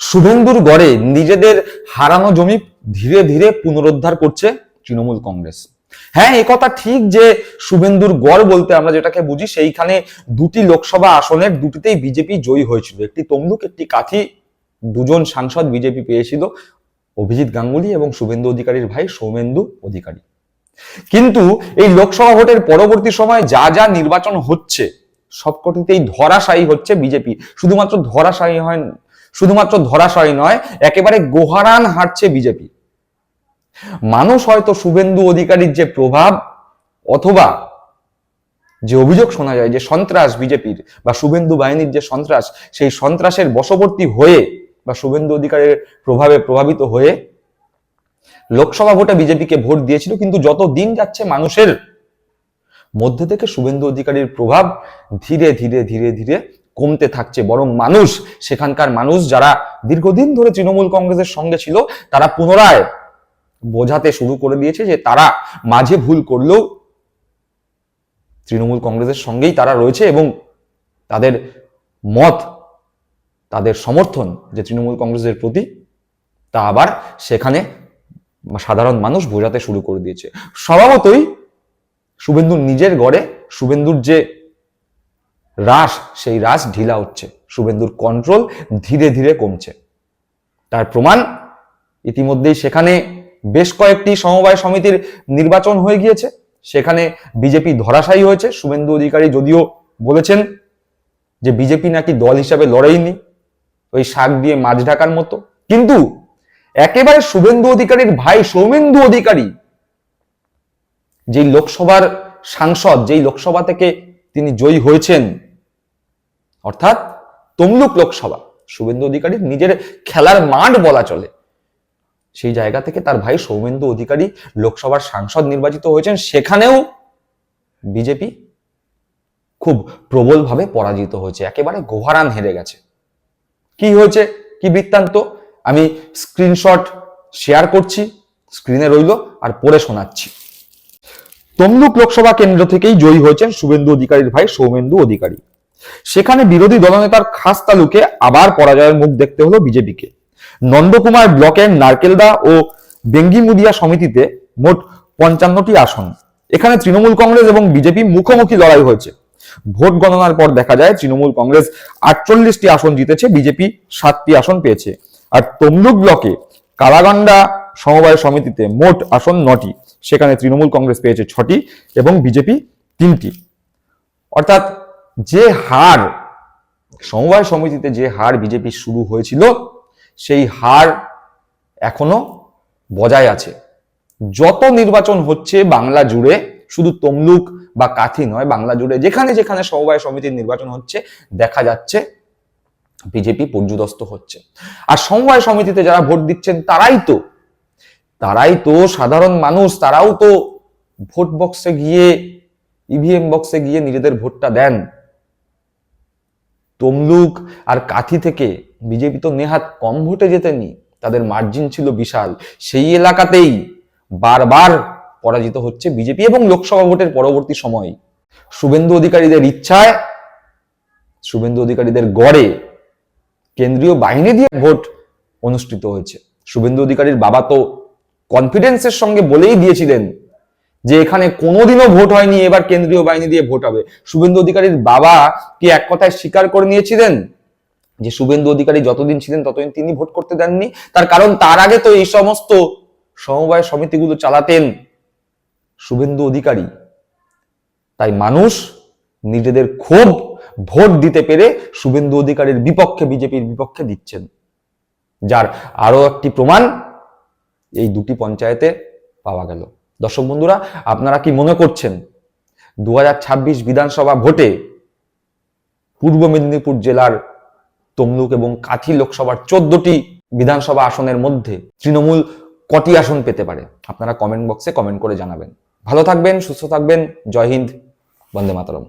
শুভেন্দুর গড়ে নিজেদের হারানো জমি ধীরে ধীরে পুনরুদ্ধার করছে তৃণমূল কংগ্রেস। হ্যাঁ এ কথা ঠিক যে শুভেন্দুর গড় বলতে আমরা যেটাকে বুঝি, সেইখানে দুটি লোকসভা আসনের দুটিতেই বিজেপি জয়ী হয়েছিল। একটি তমলুক, একটি কাথি, দুজন সাংসদ বিজেপি পেয়েছিল, অভিজিৎ গাঙ্গুলি এবং শুভেন্দু অধিকারীর ভাই সৌমেন্দু অধিকারী। কিন্তু এই লোকসভা ভোটের পরবর্তী সময় যা যা নির্বাচন হচ্ছে, সবকটিতেই ধরাশায়ী হচ্ছে বিজেপি। শুধুমাত্র ধরাশায়ী হয় শুধুমাত্র ধরাশায়ী নয়, একেবারে গোহারান হারছে বিজেপি। মানুষ হয়তো শুভেন্দু অধিকারীর যে প্রভাব অথবা যে অভিযোগ শোনা যায় যে সন্ত্রাস বিজেপির বা শুভেন্দু বাহিনীর যে সন্ত্রাস, সেই সন্ত্রাসের বশবর্তী হয়ে বা শুভেন্দু অধিকারের প্রভাবে প্রভাবিত হয়ে লোকসভা ভোটে বিজেপিকে ভোট দিয়েছিল, কিন্তু যত দিন যাচ্ছে মানুষের মধ্যে থেকে শুভেন্দু অধিকারীর প্রভাব ধীরে ধীরে ধীরে ধীরে কমতে থাকছে, বরং মানুষ, সেখানকার মানুষ যারা দীর্ঘদিন ধরে তৃণমূল কংগ্রেসের সঙ্গে ছিল, তারা পুনরায় বোঝাতে শুরু করে দিয়েছে যে তারা মাঝে ভুল করলেও তৃণমূল কংগ্রেসের সঙ্গেই তারা রয়েছে এবং তাদের মত, তাদের সমর্থন যে তৃণমূল কংগ্রেসের প্রতি, তা আবার সেখানে সাধারণ মানুষ বোঝাতে শুরু করে দিয়েছে। স্বভাবতই শুভেন্দুর নিজের গড়ে, শুভেন্দুর যে রাস সেই রাস ঢিলা হচ্ছে। শুভেন্দুর কন্ট্রোল ধীরে ধীরে কমছে। তার প্রমাণ, ইতিমধ্যেই সেখানে বেশ কয়েকটি সমবায় সমিতির নির্বাচন হয়ে গিয়েছে। সেখানে বিজেপি ধরাশায়ী হয়েছে। শুভেন্দু অধিকারী যদিও বলেছেন যে বিজেপি নাকি দল হিসাবে লড়াইনি, ওই শাক দিয়ে মাছ ঢাকার মতো। কিন্তু একেবারে শুভেন্দু অধিকারীর ভাই সৌমেন্দু অধিকারী, যেই লোকসভার সাংসদ, যেই লোকসভা থেকে তিনি জয়ী হয়েছেন অর্থাৎ তমলুক লোকসভা। শুভেন্দু অধিকারীর নিজের খেলার মাঠ বলা চলে। সেই জায়গা থেকে তার ভাই সৌমেন্দু অধিকারী লোকসভার সাংসদ নির্বাচিত হয়েছেন। সেখানেও বিজেপি খুব প্রবলভাবে পরাজিত হয়েছে। একেবারে গোহারান হেরে গেছে। কি হয়েছে? কি বৃত্তান্ত? আমি স্ক্রিনশট শেয়ার করছি, স্ক্রিনে রইল আর পড়ে শোনাচ্ছি। তমলুক লোকসভা কেন্দ্র থেকেই জয়ী হয়েছেন শুভেন্দু অধিকারীর ভাই সৌমেন্দু অধিকারী। সেখানে বিরোধী দলনেতার খাস তালুকে আবার পরাজয়ের মুখ দেখতে হলো বিজেপিকে। নন্দকুমার ব্লকের নারকেলদা ও বেঙ্গিমুদিয়া সমিতিতে মোট পঞ্চান্নটি আসন। এখানে তৃণমূল কংগ্রেস এবং বিজেপি মুখোমুখি লড়াই হয়েছে। ভোট গণনার পর দেখা যায় তৃণমূল কংগ্রেস আটচল্লিশটি আসন জিতেছে, বিজেপি সাতটি আসন পেয়েছে। আর তমলুক ব্লকে কালাগান্ডা সমবায় সমিতিতে মোট আসন নটি। সেখানে তৃণমূল কংগ্রেস পেয়েছে ছটি এবং বিজেপি তিনটি। অর্থাৎ যে হার, সমবায় সমিতিতে যে হার বিজেপি শুরু হয়েছিল, সেই হার এখনও বজায় আছে। যত নির্বাচন হচ্ছে বাংলা জুড়ে, শুধু তমলুক বা কাথি নয়, বাংলা জুড়ে যেখানে যেখানে সমবায় সমিতির নির্বাচন হচ্ছে, দেখা যাচ্ছে বিজেপি পর্যুদস্ত হচ্ছে। আর সমবায় সমিতিতে যারা ভোট দিচ্ছেন, তারাই তো তারাই তো সাধারণ মানুষ, তারাও তো ভোট বক্সে গিয়ে ইভিএম বক্সে গিয়ে নিজেদের ভোটটা দেন। তমলুক আর কাথি থেকে বিজেপি তো নেহাত কম ভোটে জেতেনি, তাদের মার্জিন ছিল বিশাল। সেই এলাকাতেই বারবার পরাজিত হচ্ছে বিজেপি এবং লোকসভা ভোটের পরবর্তী সময়। শুভেন্দু অধিকারীদের ইচ্ছায়, শুভেন্দু অধিকারীদের গড়ে কেন্দ্রীয় বাহিনী দিয়ে ভোট অনুষ্ঠিত হয়েছে। শুভেন্দু অধিকারীর বাবা তো কনফিডেন্সের সঙ্গে বলেই দিয়েছিলেন যে এখানে কোনোদিনও ভোট হয়নি, এবার কেন্দ্রীয় বাহিনী দিয়ে ভোট হবে। শুভেন্দু অধিকারীর বাবা কি এক কথায় স্বীকার করে নিয়েছিলেন? যে শুভেন্দু অধিকারী যতদিন ছিলেন, ততদিন তিনি ভোট করতে দেননি। তার কারণ তার আগে তো এই সমস্ত সমবায় সমিতিগুলো চালাতেন শুভেন্দু অধিকারী। তাই মানুষ নিজেদের ক্ষোভ ভোট দিতে পেরে শুভেন্দু অধিকারীর বিপক্ষে, বিজেপির বিপক্ষে দিচ্ছেন। যার আরও একটি প্রমাণ এই দুটি পঞ্চায়েতে পাওয়া গেল। দর্শক বন্ধুরা, আপনারা কি মনে করছেন দু হাজার ছাব্বিশ বিধানসভা ভোটে পূর্ব মেদিনীপুর জেলার তমলুক এবং কাঠি লোকসভার চোদ্দটি বিধানসভা আসনের মধ্যে তৃণমূল কটি আসন পেতে পারে? আপনারা কমেন্ট বক্সে কমেন্ট করে জানাবেন। ভালো থাকবেন, সুস্থ থাকবেন। জয় হিন্দ, বন্দে মাতরম।